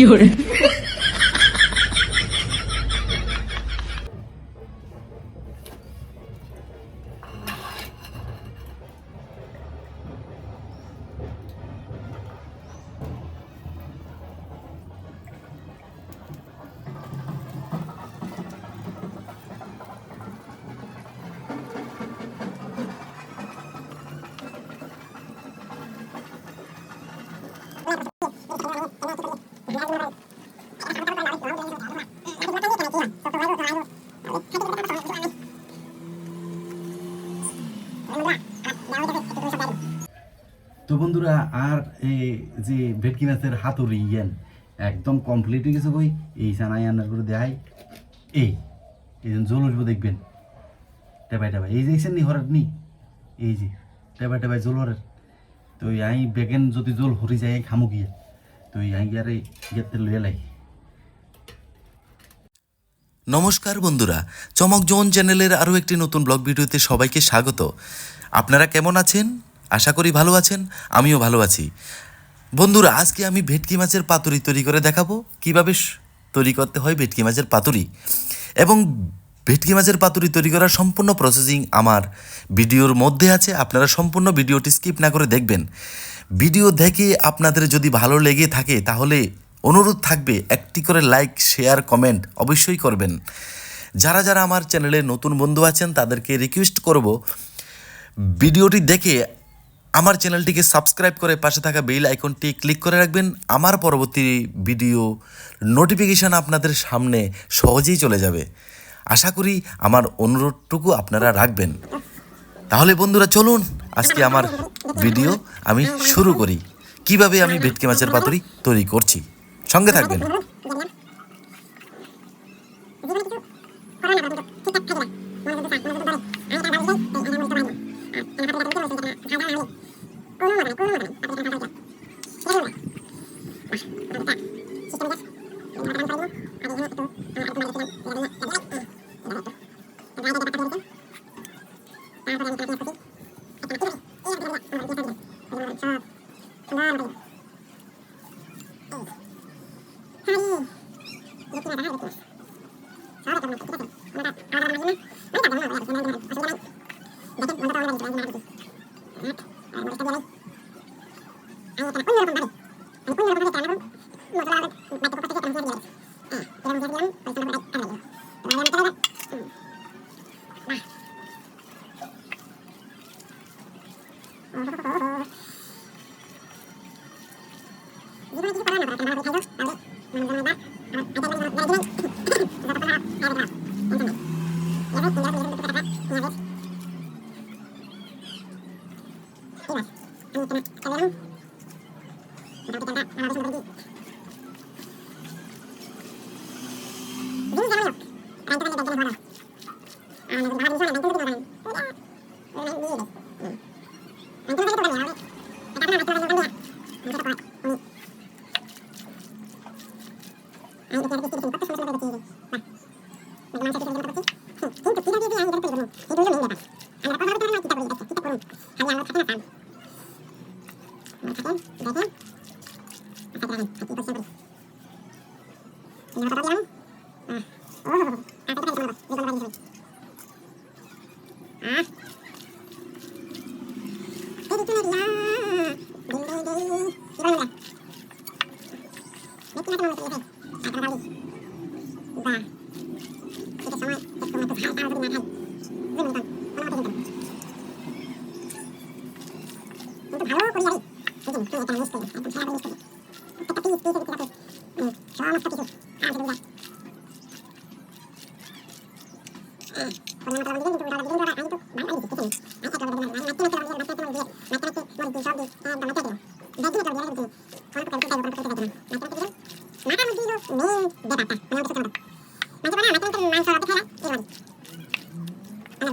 有人，তো বন্ধুরা, আর এই যে ভেটকি মাছের হাতুড়ি ইয়ান, একদম কমপ্লিট হয়ে গেছে বই এই সানাই আনার করে দেখাই। এই এই জল উঠবো দেখবেন। টেবাই টেবাই, এই এইসেন নি হরার নি? এই যে, টেবাই টেবাই জল হরের। তো আই বেগেন যদি জল হরি যায় খামু গিয়ে তো আই আরে গেতে লইয়া লাই। নমস্কার বন্ধুরা চমক জোন চ্যানেলের আরও একটি নতুন ব্লগ ভিডিওতে সবাইকে স্বাগত। আপনারা কেমন আছেন? আশা করি ভালো আছেন, আমিও ভালো আছি। বন্ধুরা, আজকে আমি ভেটকি মাছের পাতুরি তৈরি করে দেখাবো, কীভাবে তৈরি করতে হয় ভেটকি মাছের পাতুরি। এবং ভেটকি মাছের পাতুরি তৈরি করার সম্পূর্ণ প্রসেসিং আমার ভিডিওর মধ্যে আছে, আপনারা সম্পূর্ণ ভিডিওটি স্কিপ না করে দেখবেন। ভিডিও দেখে আপনাদের যদি ভালো লেগে থাকে, তাহলে অনুরোধ থাকবে একটি করে লাইক শেয়ার কমেন্ট অবশ্যই করবেন। যারা যারা আমার চ্যানেলে নতুন বন্ধু আছেন, তাদেরকে রিকোয়েস্ট করব, ভিডিওটি দেখে আমার চ্যানেলটিকে সাবস্ক্রাইব করে পাশে থাকা বেল আইকনটি ক্লিক করে রাখবেন। আমার পরবর্তী ভিডিও নোটিফিকেশান আপনাদের সামনে সহজেই চলে যাবে। আশা করি আমার অনুরোধটুকু আপনারা রাখবেন। তাহলে বন্ধুরা, চলুন আজকে আমার ভিডিও আমি শুরু করি। কীভাবে আমি ভেটকি মাছের পাতুরি তৈরি করছি? সঙ্গে থাকবেন। bağlamadım. Ben bunu nerede はい。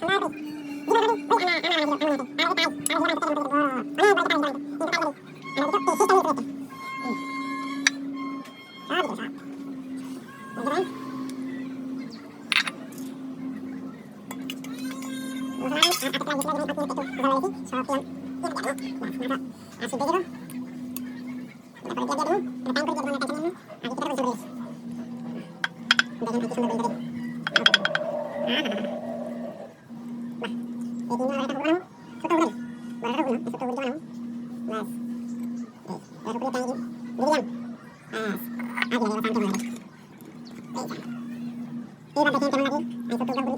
Thank you. এইবার দেখেন কেমন লাগে আমি তো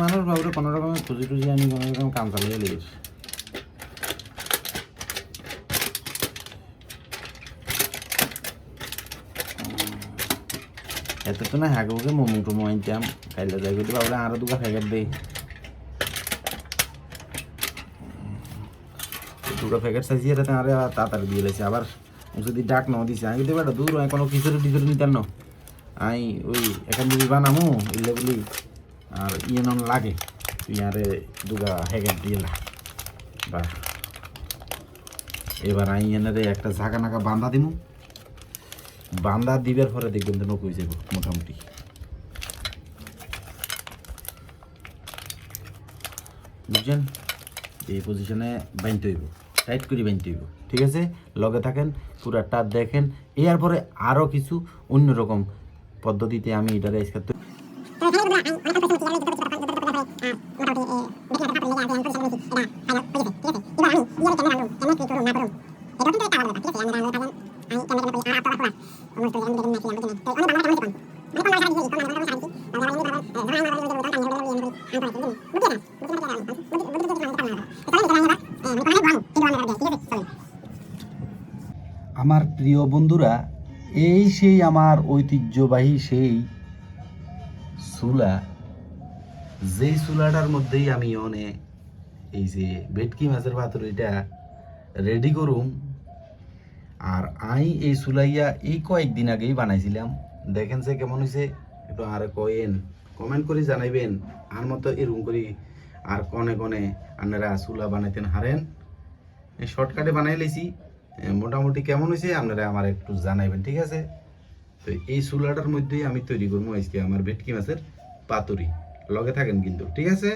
মানুষ বাবুরে কোনো রকমের খুঁজে টুজি আমি কোনো রকম কাম চালিয়ে লেগেছি তো না হাগুকে মোমো টোমো আনতাম খাইলে যাই করতে বাবলে আরও দুটা প্যাকেট দেই। দুটো ফ্যাকেট চাইছি এটা আরে তাড়াতাড়ি দিয়ে লেছে আবার যদি ডাক নাও দিছে, আমি কিন্তু বেটা দূর কোনো খিচুড়ি টিচুড়ি নিতাম না। আমি ওই, এখান থেকে বানামো এগুলো বলি, আর ইয়ে নন লাগে। তুই আরে দুগা হ্যাগেট দিয়ে বা এবার আমি এনে একটা ঝাঁকা নাকা বান্ধা দিমু। বান্দা দিবার পরে দেখবেন তো নৌকো যাব মোটামুটি বুঝছেন এই পজিশনে বাইনতে হইব টাইট করে বাইনতে হইব ঠিক আছে লগে থাকেন পুরা টার দেখেন এর পরে আরও কিছু অন্যরকম পদ্ধতিতে আমি এটারে আজকে Thank you. আমার প্রিয় বন্ধুরা, এই সেই আমার ঐতিহ্যবাহী সেই চুলা। যেই চুলাটার মধ্যেই আমি অনেক এই যে ভেটকি মাছের পাতুরিটা রেডি করুম। আর আই এই সুলাইয়া এই কয়েকদিন আগেই বানাইছিলাম। দেখেন সে কেমন হয়েছে একটু আর কয়েন কমেন্ট করে জানাইবেন আর মতো এরকম করি। আর কনে কনে আপনারা সুলা বানাইতেন হারেন। এই শর্টকাটে বানাই লেছি। মোটামুটি কেমন হয়েছে আপনারা আমার একটু জানাইবেন, ঠিক আছে? তো এই সুলাটার মধ্যেই আমি তৈরি করব আজকে আমার ভেটকি মাছের পাতুরি। লগে থাকেন কিন্তু, ঠিক আছে?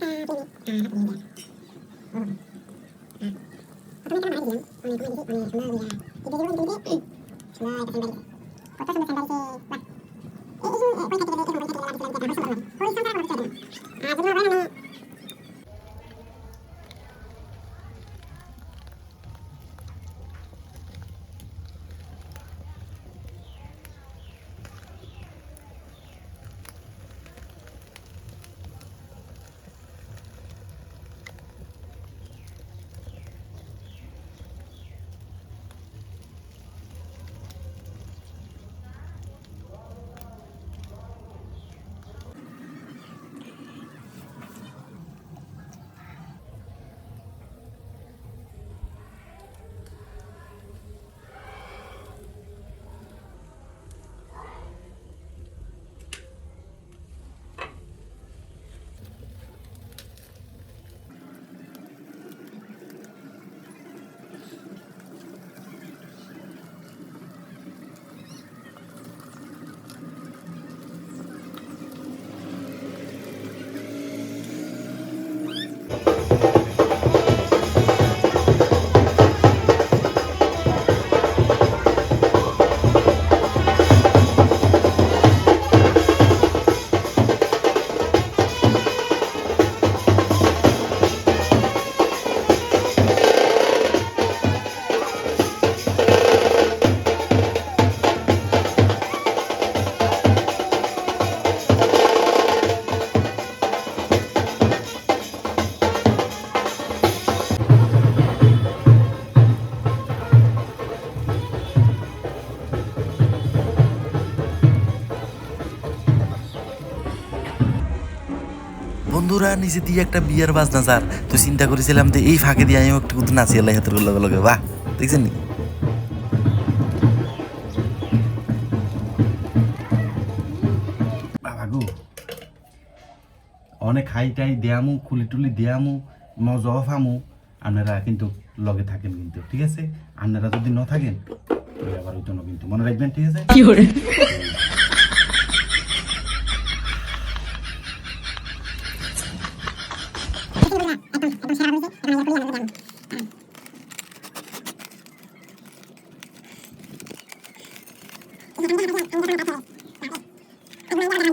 Thank you. নিচে দিয়ে একটা বিয়ার বাজনা স্যার। তো চিন্তা করেছিলাম যে এই ফাঁকে দিয়ে আমিও একটু কুতু নাচি আল্লাহ হাতের লগে লগে বাহ। দেখছেন নি অনেক হাই টাই দেয়ামু খুলি টুলি দেয়ামু মজা ফামু আপনারা কিন্তু লগে থাকেন কিন্তু ঠিক আছে? আপনারা যদি ন থাকেন তাহলে আবার ওই জন্য কিন্তু। মনে রাখবেন ঠিক আছে?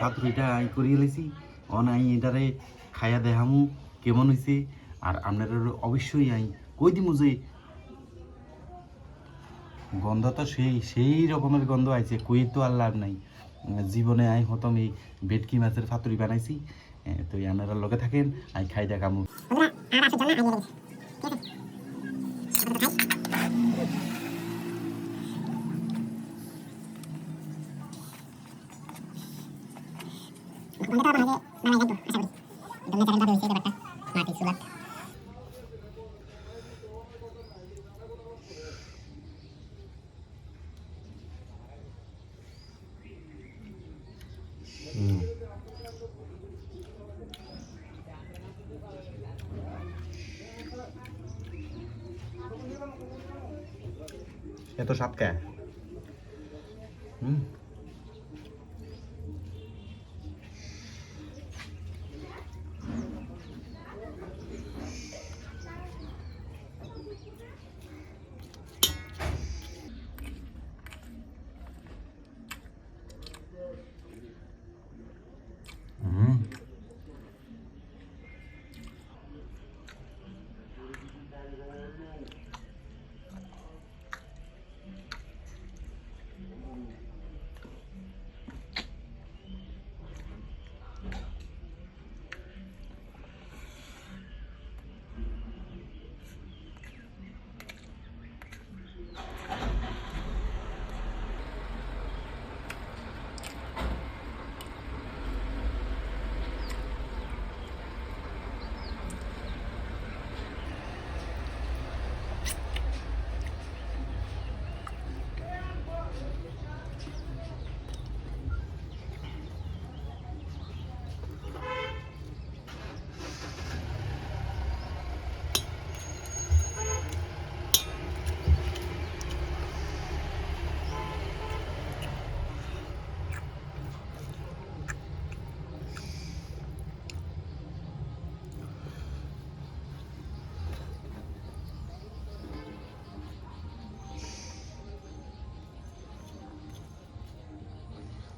পাতুরিটা আই করিয়ে লেছি। অন আই এটারে খাইয়া দেহামু কেমন হয়েছে আর আপনারা অবশ্যই আই কই দিমু যে গন্ধ তো সেই সেই রকমের গন্ধ আইছে, কই তো আর লাভ নাই। জীবনে আই হতম এই ভেটকি মাছের ফাতুরি বানাইছি তো আপনারা লগে থাকেন, আই খাই দেখামু। আর আসার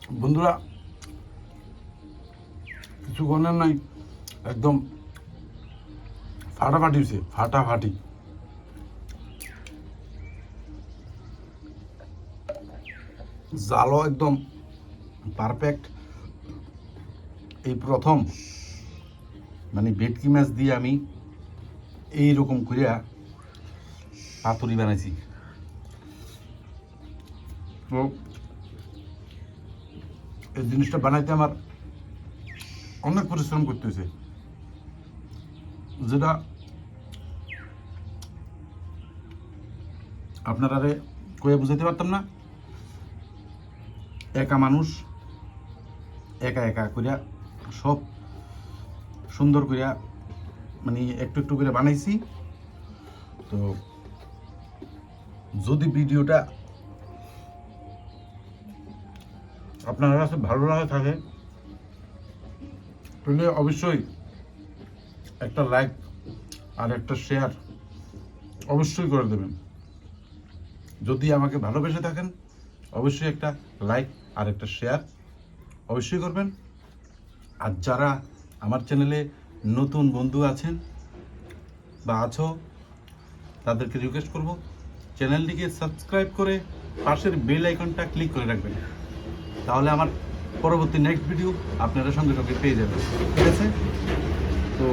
বন্ধুরা, কিছু গণের নাই, একদম ফাটাফাটি হয়েছে, ফাটাফাটি। জালও একদম পারফেক্ট এই প্রথম মানে ভেটকি মাছ দিয়ে আমি এই রকম করিয়া পাতুরি বানাইছি। তো এই জিনিসটা বানাইতে আমার অনেক পরিশ্রম করতে হয়েছে যেটা আপনারা কয়ে বুঝাইতে পারতাম না। একা মানুষ, একা একা করিয়া সব সুন্দর করিয়া মানে একটু একটু করে বানাইছি। তো যদি ভিডিওটা আপনার কাছে ভালো লাগে থাকে, তাহলে অবশ্যই একটা লাইক আর একটা শেয়ার অবশ্যই করে দেবেন। যদি আমাকে ভালোবেসে থাকেন, অবশ্যই একটা লাইক আর একটা শেয়ার অবশ্যই করবেন। আর যারা আমার চ্যানেলে নতুন বন্ধু আছেন বা আছো, তাদেরকে রিকোয়েস্ট করব চ্যানেলটিকে সাবস্ক্রাইব করে পাশের বেল আইকনটা ক্লিক করে রাখবেন। তাহলে আমার পরবর্তী নেক্সট ভিডিও আপনারা সঙ্গে সঙ্গে পেয়ে যাবেন। ঠিক আছে? তো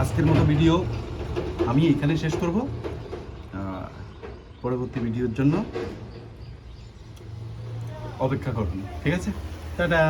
আজকের মতো ভিডিও আমি এখানে শেষ করব। পরবর্তী ভিডিওর জন্য অপেক্ষা করবেন। ঠিক আছে? টাটা!